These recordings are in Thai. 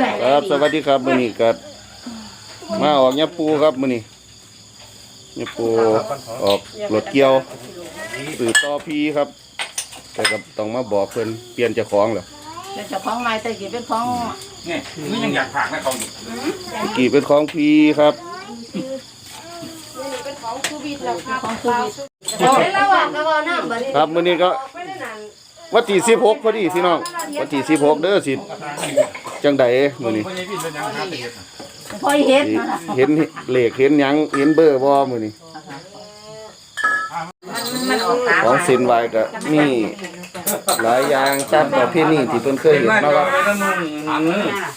ไหนครับ สวัสดีครับมื้อนี้ก็มาออกยาปูครับมื้อนี้ยาปูออกรถเกี่ยวสื่อต่อพีครับ แต่ก็ต้องมาบอกเพิ่นเปลี่ยนเจ้าของเหรอเป็นเจ้าของไม้แต่กี่เป็นของนี่นี่ยังอยากผากนะเขาอยู่เมื่อกี้เป็นของพีครับของคูบิดบอกได้แล้วว่าก็บ่น้ำบัดนี้ครับมื้อนี้ก็ไปได้นั่นวันที่16พอดีพี่น้องวันที่16เด้อสิ จังใดมื้อนี้ไม่ใช่พี่เป็นยังหาแต่เห็ดน่ะพอยเฮ็ดสินะเห็นเลขเห็นหยังเห็นเบอร์บ่มื้อนี้มันออกตาของเส้นไหวก็มีหลายอย่างตามประเพณีที่เพิ่นเคยเห็นมาครับ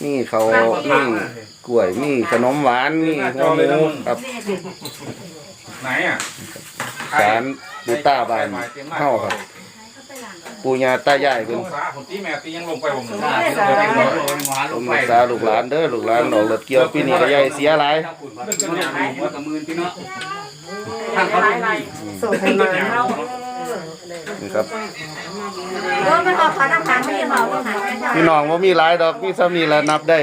มีเขาวมีกล้วยมีขนมหวานมีหัวหมูครับไหนอะ สารปูต้าบานเฮาครับ ปู่ย่าตายายเพิ่นลงสาผมตีแม่ตียังลงไปผมผมรักษาลูกหลานเด้อลูกหลานออกรถเกี่ยวปีนี้ก็ใหญ่เสียหลายส่งให้มาเฮานี่ครับบ่มันออกขาน้ำทางไม่ได้เมาต้องหาแม่จ้าพี่น้องบ่มีหลายดอกมีซ้ำนี้ละนับได้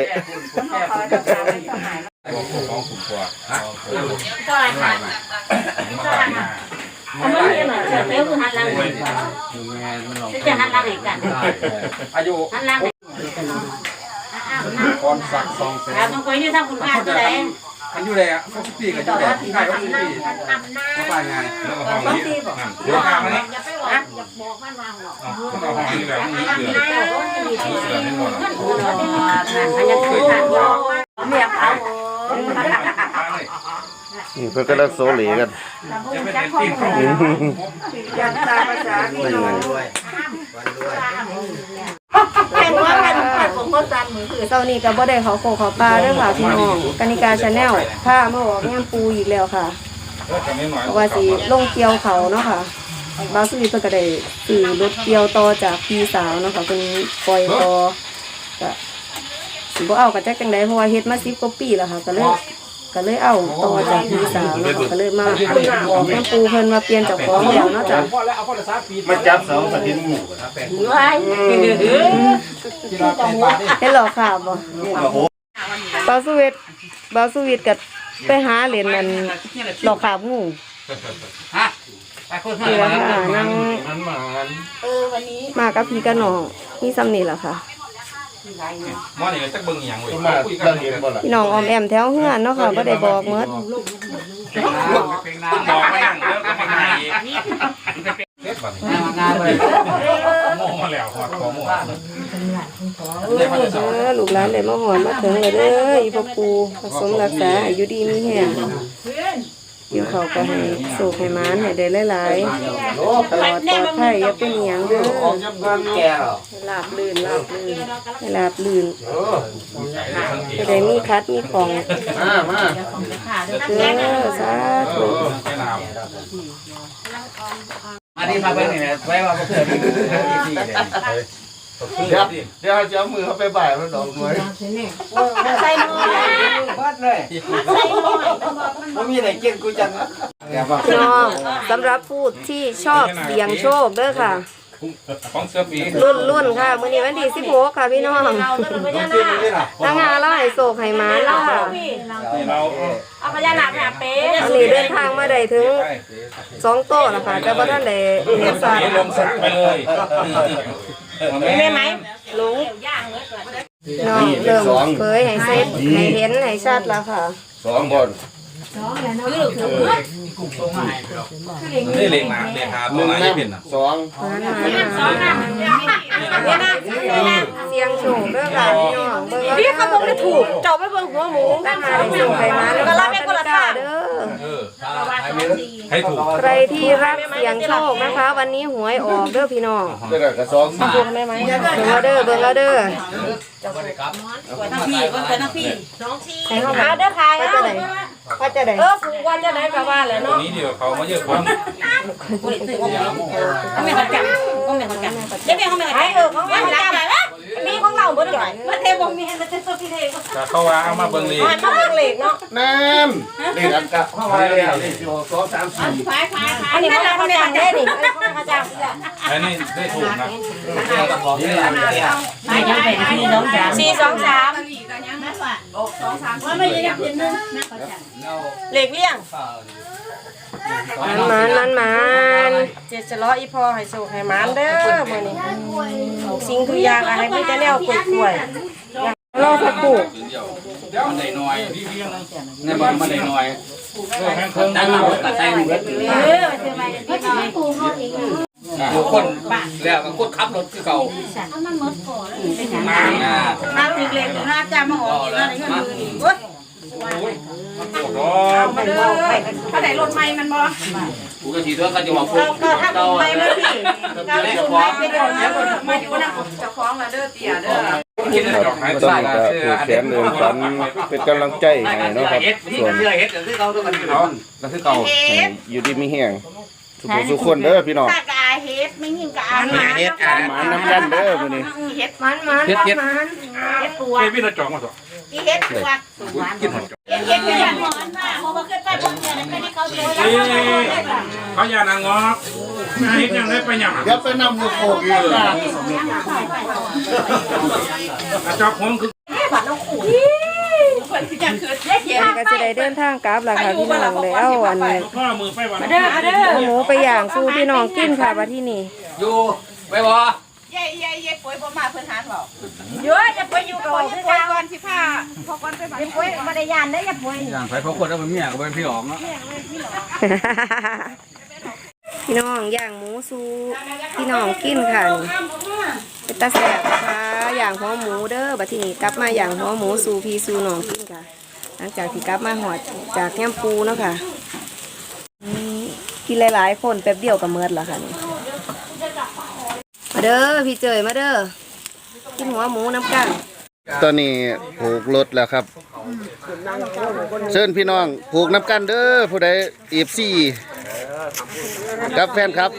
ของสุกกว่าฮะเอา มันนี่น่ะจะเต้คือหันหลังจะหันหลังให้กันอายุหันหลังก่อนสักสองเซนแล้วต้องไปนี่ทำคุณงานตัวใดอันอยู่เลยอะเขาสิบปีกับอยู่เลยใช่เขาสิบปีเขาไปไงแล้วก็ห้องนี้เดี๋ยวกลางนี้อย่าไปบอกอย่าบอกมันวางหรอกต้องเอาห้องนี้แหละห้องนี้เสือเสือให้หมดอะอันนี้คือทานบ่เมียเขา นี่เพิ่นกำลังโซเลกันจะไม่เป็นตีนเขาอย่างตาภาษาพี่น้องเป็นว่าเป็นเป็นของคนตามมือคือคือเช้านี้ก็บ่ได้เขาโคเขาปลาเด้อค่ะพี่น้องกนิกาชาแนลพามาออกงานปูอีกแล้วค่ะจะไม่หน่อยเพราะว่าสิลงเกี่ยวเขาเนาะค่ะบางสุวิทย์เพิ่นก็ได้ซื้อรถเกี่ยวต่อจากพี่สาวเนาะค่ะเพิ่นปล่อยต่อก็สิบ่เอาก็จักจังไดเพราะว่าเฮ็ดมา10กว่าปีแล้วค่ะก็เลย ก็เลยเอาต่อจากพี่สาวเนาะค่ะก็เลยมาออกน้ำปูเพิ่นมาเปลี่ยนเจ้าของแล้วเนาะจ้ะมาจับเสาสถินหมู่ว้ายเฮ็ดหรอค่ะบ่บางสุวิทย์บางสุวิทย์ก็ไปหาเหรียญนั่นหลอกขาบงูนี่ละค่ะนั่งเออวันนี้มากับพี่กับน้องมีซ้ำนี่ล่ะค่ะ มอนี่ก็จักเบิ่งอย่างเว้ยมาคุยกัเรานเห็นบ่ล่ะพี่น้องออมแอมแถวเฮือนเนาะค่ะบ่ได้บอกหมดบอกมานั่งแล้วก็มาหาอีกเฮ็ดบัดนี้โม่มาแล้วหอดของโม่เดี๋ยวเขาจะสเออนอลูกหลานได้มาหอนมาถึงเลยเด้ออีพ่อปู่ผสมรักษาอายุดีมีแฮง เดี๋ยวเขาก็ให้สุขให้มานให้ได้หลายๆตลอดปลอดภัยอย่าเป็นหยังเด้อให้ลาบลื่นลาบลื่นให้ลาบลื่นจะได้มีคัดมีของเด้อสาธุแค่น้ำอันนี้มาเป็นเนี่ยไว้ว่าเพื่อนที่เลย เดี๋ยวเดี๋ยวจะเอามือเข้าไปบ่ายมันดอกหน่วยใส่หม้อวัดเลยผมมีอะไรกินกูจังแกบอกพี่น้องสำหรับผู้ที่ชอบเสี่ยงโชคเด้อค่ะของเสื้อปีรุ่นรุ่นค่ะมื้อนี้วันที่16ค่ะพี่น้องเราตัวพญานาคทางงานเราให้โศกให้หมาแล้วค่ะเราเอาพญานาคไปหาเป๊ะอันนี้เดินทางมาได้ถึงสองโต๊ะแล้วค่ะแต่บ่ทันได้เฮ็ดซาลงสักไปเลย ไม่ไหมลุงย่างเลยน้องเริ่มเผยให้เซ็ตให้เห็นให้ชัดแล้วค่ะสองคนนี่เล็กนะเล็กหาหตัวนึ่งไหนน้เป็นอะำสองสองน้เสียงโชคเด้อค่ะพี่น้องเบิ่งเอาพี่เขาบอกได้ถูกเจ้าไปเบิ่งหัวหมูทางงานให้โศกให้หมาแล้วก็รับเป็นคนละท่าเด้อ เออ ให้ถูกใครที่รักเสียงโชคนะคะ วันนี้หวยออกเด้อพี่น้องเดี๋ยวก็สองสี่เบิ่งเอาเด้อเบิ่งเอาเด้อทั้งพี่ก็เป็นทั้งพี่น้องที่ให้เฮาหาเด้อขายว่าเอาจะได้ว่าจะได้เออผูกวันจะไหนก็ว่าแหละตัวเนาะนี้เดี๋ยวเขามาเยอะคนก็ไม่เขาจับก็ไม่เขาจับเดี๋ยวเขาไม่เขาเออเขาไม่เขาจับ มีของเราเบิดเลยมาเทบ่มีมาเทโซพี่เทแต่เขาว่าเอามาเบิ่งเลยมันมาเบิ่งเหล็กเนาะน้ำนี่อันกะเข้าไปแล้วนี่สี่หกสองสามสี่อันนี้เขาเขาจับได้ดิอันนี้เขาจับอันนี้ได้ถูกนะบอกนี่แหละเนี่ยสี่สองสามว่าไม่ได้ยินนึงเหล็กเลี้ยงมันมันมันมัน เจ็ดจะล้ออีพอให้สุกให้มันเด้อมื้อนี้ทุกสิ่งทุกอย่างอะให้มีแต่แนวกล้วยรอสักครู่มันได้น้อยในบ้านมันได้น้อยตั้งเอากระใส่หมดๆเออไปซื้อมาเดี๋ยวพี่ปูเขาอีกอยู่คนแล้วก็คนขับรถคือเก่ามาอ่าน้ำถึงเหล็กน้าจ้ามาออกอีกแล้วในเงินมือ นี่โอ้ยมาเด้อเขาได้รถใหม่มันบ่กูก็ทีเถอะเขาจะบอกพวเรากก็ทำรถใหม่มาพี่เราได้รถใหม่ไปเดี๋ยวนะมาอยู่นะเจ้าของละเด้อเตี้ยเด้อครับตอนนี้ก็ผูกแขนเดินฝันเป็นกำลังใจให้เนาะครับส่วนอเฮ็ดก็คือเขาตัวกันอยู่เนาะก็คือเก่าอยู่ดีมีแห้งทุกผู้ทุกคนเด้อพี่น้อง เฮ็ดไม่ยิงกาหมาเฮ็ดอะหมาน้ำกันเด้อมื้อนี้เฮ็ดมันมันเฮ็ดเฮ็ดมันเฮ็ดตัวพี่เราจองมาตัวที่เฮ็ดตัวกินหมดเฮ็ดเฮ็ดเป็นหมอนมาพอมาขึ้นไปบนเงินไม่ได้เข้าตัวแล้วเขาอย่านางอกเฮ็ดยังได้ไปหยังเดี๋ยวไปนำลูกโป่งอีกนะเจ้าของคือ ก็จะได้เดินทางกลับแล้วค่ะพี่น้องเลยเอาวันพ่อมือไปวันเด้อเด้อเอาหมูไปย่างสู้พี่น้องกินค่ะมาที่นี่อยู่ไปบ่เย้เย้เย้ป่วยบ่มาเพิ่นหาหรอกเยอะจะป่วยอยู่กับคือเก่าก่อนสิพาพอก่อนไปบ่ป่วยบ่ได้ยานได้อย่าป่วยอย่างไปเพราะคนแล้วมันเมียก็เป็นพี่อ๋องเนาะพี่น้องย่างหมูสู้พี่น้องกินค่ะนี่เป็นตาแซ่บนะคะย่างหัวหมูเด้อบัดทีนี้กลับมาย่างหัวหมูสู่พี่สู่น้องกินค่ะ หลังจากที่กลับมาหอดจากแคมปูเนาะค่ะกินหลายๆคนแป๊บเดียวก็เมิดแล้วค่ะนี่มาเด้อพี่เจยมาเด้อกินหัวหมูน้ำกันตอนนี้ผูกรถแล้วครับ เชิญพี่น้องผูกน้ำกันเด้อผู้ใดอีฟซี่กับแฟนครับ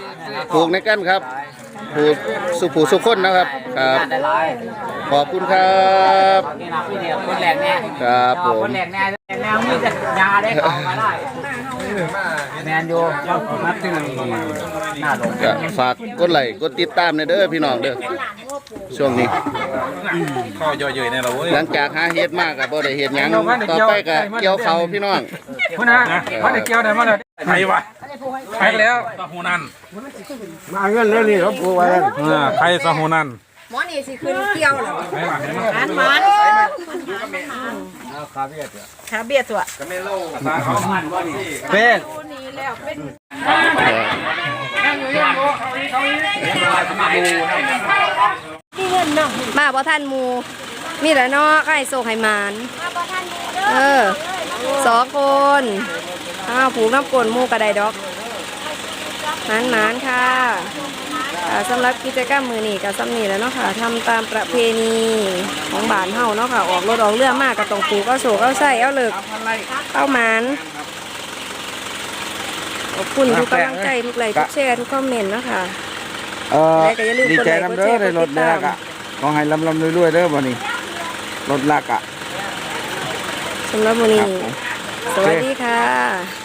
ผูกในกันครับ ผูกสุผูสุคนนะครับครับได้หลายขอบคุณครับนี่นะพี่เดียวคนแหลกแน่ครับผมคนแหลกแน่แนวมีแต่ยาได้ของมาได้แมนยูเจ้ามัดที่หนึ่งหน้าลงก็ฝากกดไลค์กดติดตามในเด้อพี่น้องเด้อช่วงนี้ข้อย่อยๆในเราเว้ยหลังจากหาเฮ็ดมากก็บ่ได้เฮ็ดหยังต่อไปก็เกี่ยวเขาวพี่น้องคุณนะพันเกี่ยวได้มาเลย ใครวะใครแล้วสะหูนันมาเงินแล้วนี่เขาปูไว้เออใครสะหูนันหมอนี่สิขึ้นเกี่ยวเหรอใครวะเห็นไหมมันมันคาเบียดขาเบียดตัวเป็นมาบ่ทันหมูมีแต่เนาะไข่โศกไข่หมานเออสองคน อ้าวผูกน้ำกลนหมูกระไดดอกหมานหมานๆค่ะอ่าสำหรับกิจกรรมมือนี่กับซ้ำนี่แหล้วเนาะค่ะทำตามประเพณีของบ้านเฮาเนาะค่ะ ออกรถออกเรือมากก็ต้องผูกเอาโศกเอาใส่เอาเลิกเอาหมานขอบคุณทุกกำลังใจทุกไลค์ทุกแชร์ทุกคอมเมนต์เนาะค่ะเออแล้วก็อย่าลืมดีกดใจไลค์กดนำเด้แชอร์กได้ดรติถดแรตามกอะขอให้ลำลำรวยๆเด้อบ่นี้รถลักอะสำหรับวันนี้ สวัสดีค่ะ